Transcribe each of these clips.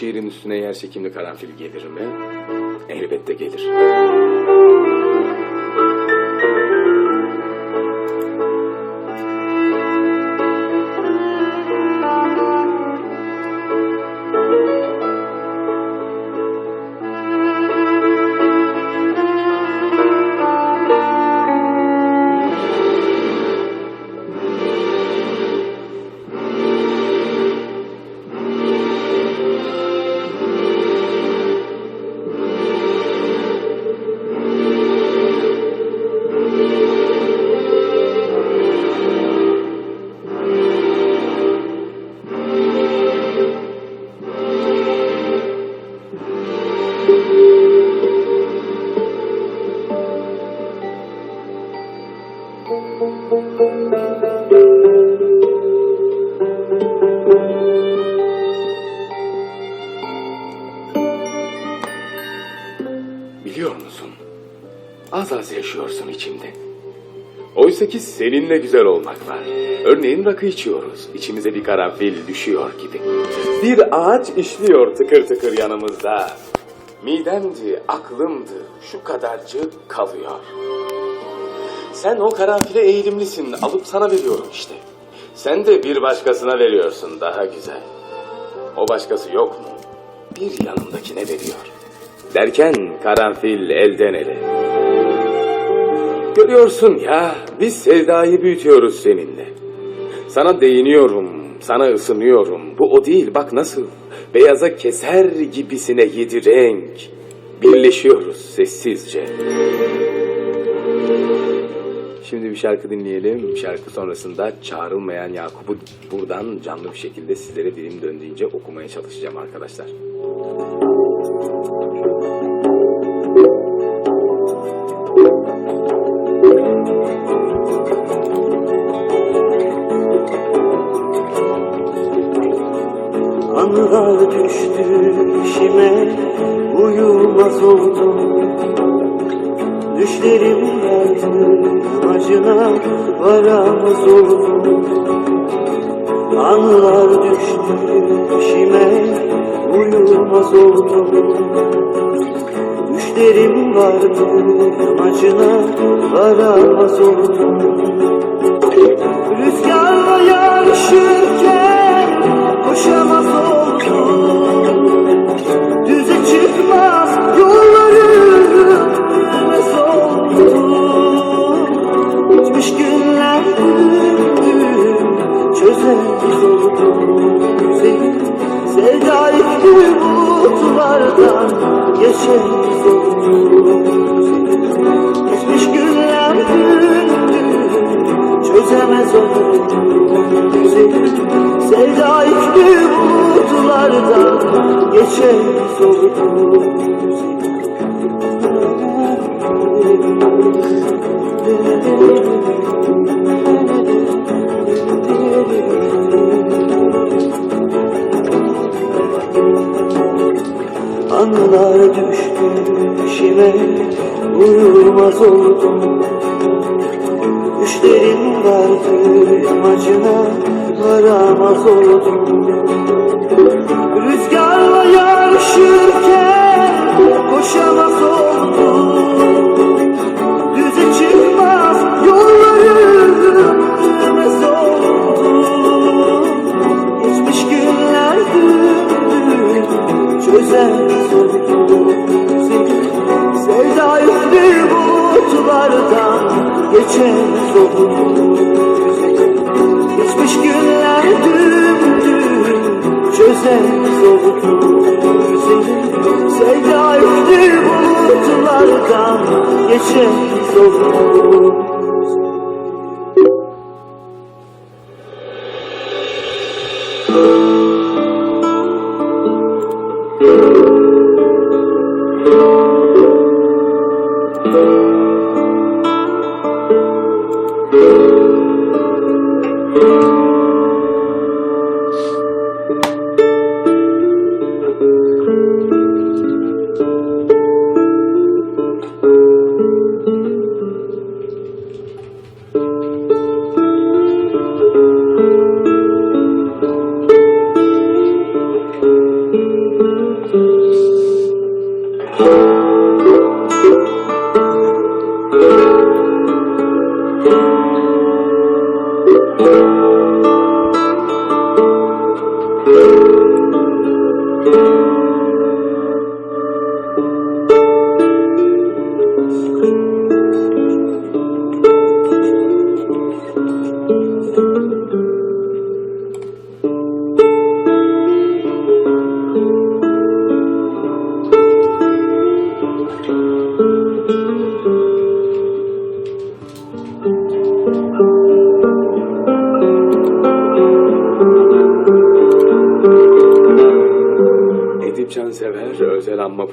şiirin üstüne yer çekimli karanfil gelir mi? Elbette gelir. Oysa ki seninle güzel olmak var. Örneğin rakı içiyoruz. İçimize bir karanfil düşüyor gibi. Bir ağaç işliyor tıkır tıkır yanımızda. Midemdi, aklımdı. Şu kadarcık kalıyor. Sen o karanfile eğilimlisin. Alıp sana veriyorum işte. Sen de bir başkasına veriyorsun daha güzel. O başkası yok mu? Bir yanındakine veriyor. Derken karanfil elden ele. Görüyorsun ya, biz sevdayı büyütüyoruz seninle. Sana değiniyorum, sana ısınıyorum. Bu o değil, bak nasıl. Beyaza keser gibisine yedi renk. Birleşiyoruz sessizce. Şimdi bir şarkı dinleyelim. Şarkı sonrasında çağrılmayan Yakup'u buradan canlı bir şekilde sizlere dilim döndüğünce okumaya çalışacağım arkadaşlar. Oldum Düşlerim verdi Amacına varamaz oldum Anılar düştü işime Uyumaz oldum. Düşlerim vardı Amacına varamaz oldum. Rüzgarla sevda yüklü bulutlardan oldum Geçmiş günler döndüm çözemez güzelim Sevda yüklü bulutlardan geçemez oldum işime uyumaz oldum. Düşlerin vardı amacına varamaz oldum. Rüzgarla yarışırken koşamaz gece soldu Geçmiş günler dümdüm çöze soldu Sevda üftü bulutlardan geçe soldu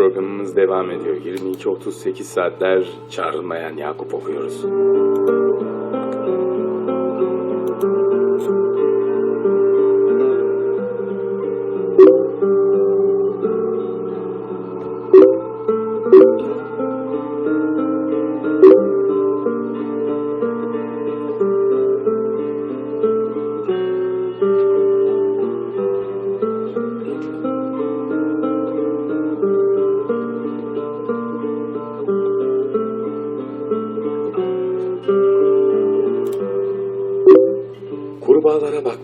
Programımız devam ediyor. 22.38 saatler çağrılmayan Yakup okuyoruz.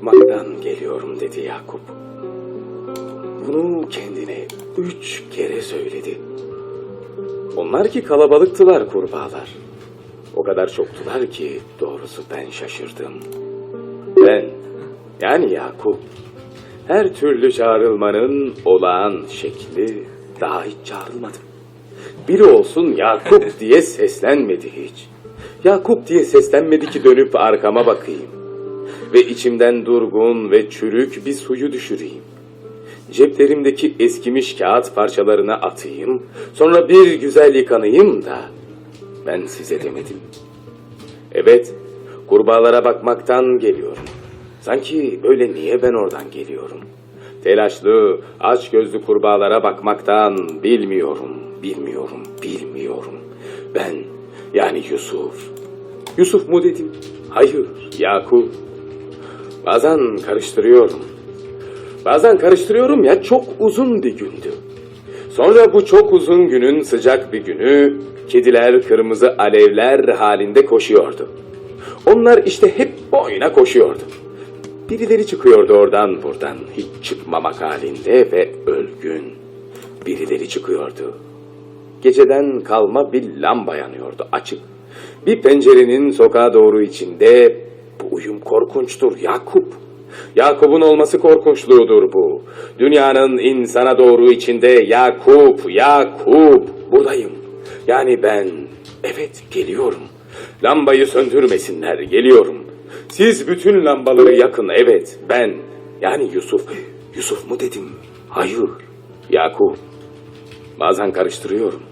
Bakmaktan geliyorum dedi Yakup. Bunu kendine üç kere söyledi. Onlar ki kalabalıktılar kurbağalar. O kadar çoktular ki doğrusu ben şaşırdım. Ben, yani Yakup, her türlü çağrılmanın olağan şekli daha hiç çağrılmadım. Biri olsun Yakup diye seslenmedi hiç. Yakup diye seslenmedi ki dönüp arkama bakayım ve içimden durgun ve çürük bir suyu düşüreyim. Ceplerimdeki eskimiş kağıt parçalarına atayım, sonra bir güzel yıkanayım da ben size demedim. Evet, kurbağalara bakmaktan geliyorum. Sanki böyle niye ben oradan geliyorum? Telaşlı, aç gözlü kurbağalara bakmaktan bilmiyorum, bilmiyorum, bilmiyorum. Ben, yani Yusuf. Yusuf mu dedim? Hayır, Yakup. Bazen karıştırıyorum. Bazen karıştırıyorum ya çok uzun bir gündü. Sonra bu çok uzun günün sıcak bir günü kediler kırmızı alevler halinde koşuyordu. Onlar işte hep boyuna koşuyordu. Birileri çıkıyordu oradan buradan hiç çıkmamak halinde ve ölgün. Birileri çıkıyordu. Geceden kalma bir lamba yanıyordu açık. Bir pencerenin sokağa doğru içinde bu uyum korkunçtur Yakup. Yakup'un olması korkunçluğudur bu. Dünyanın insana doğru içinde Yakup, Yakup buradayım. Yani ben evet geliyorum. Lambayı söndürmesinler geliyorum. Siz bütün lambaları yakın evet ben. Yani Yusuf. Yusuf mu dedim? Hayır. Yakup. Bazen karıştırıyorum.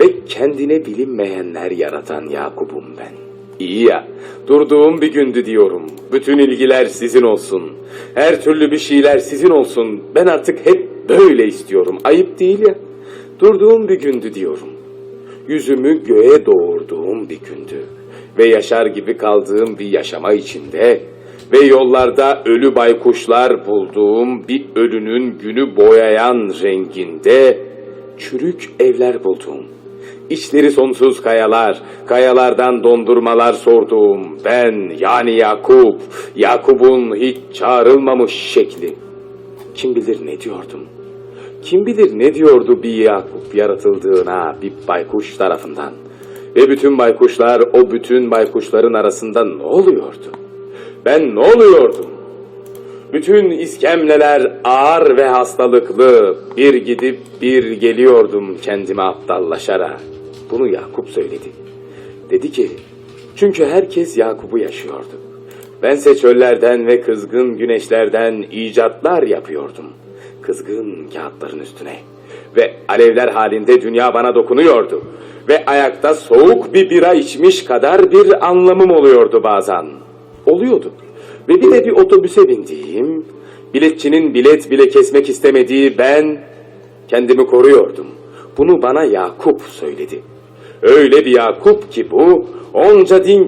Ve kendine bilinmeyenler yaratan Yakup'um ben. İyi ya, durduğum bir gündü diyorum. Bütün ilgiler sizin olsun. Her türlü bir şeyler sizin olsun. Ben artık hep böyle istiyorum. Ayıp değil ya. Durduğum bir gündü diyorum. Yüzümü göğe doğurduğum bir gündü. Ve yaşar gibi kaldığım bir yaşama içinde ve yollarda ölü baykuşlar bulduğum bir ölünün günü boyayan renginde çürük evler buldum. İçleri sonsuz kayalar, kayalardan dondurmalar sorduğum ben yani Yakup, Yakup'un hiç çağrılmamış şekli. Kim bilir ne diyordum? Kim bilir ne diyordu bir Yakup yaratıldığına bir baykuş tarafından? Ve bütün baykuşlar o bütün baykuşların arasında ne oluyordu? Ben ne oluyordum? Bütün iskemleler ağır ve hastalıklı. Bir gidip bir geliyordum kendime aptallaşarak. Bunu Yakup söyledi. Dedi ki, çünkü herkes Yakup'u yaşıyordu. Bense çöllerden ve kızgın güneşlerden icatlar yapıyordum. Kızgın kağıtların üstüne. Ve alevler halinde dünya bana dokunuyordu. Ve ayakta soğuk bir bira içmiş kadar bir anlamım oluyordu bazen. Oluyordu. Ve bir de bir otobüse bindiğim, biletçinin bilet bile kesmek istemediği ben kendimi koruyordum. Bunu bana Yakup söyledi. Öyle bir Yakup ki bu, onca din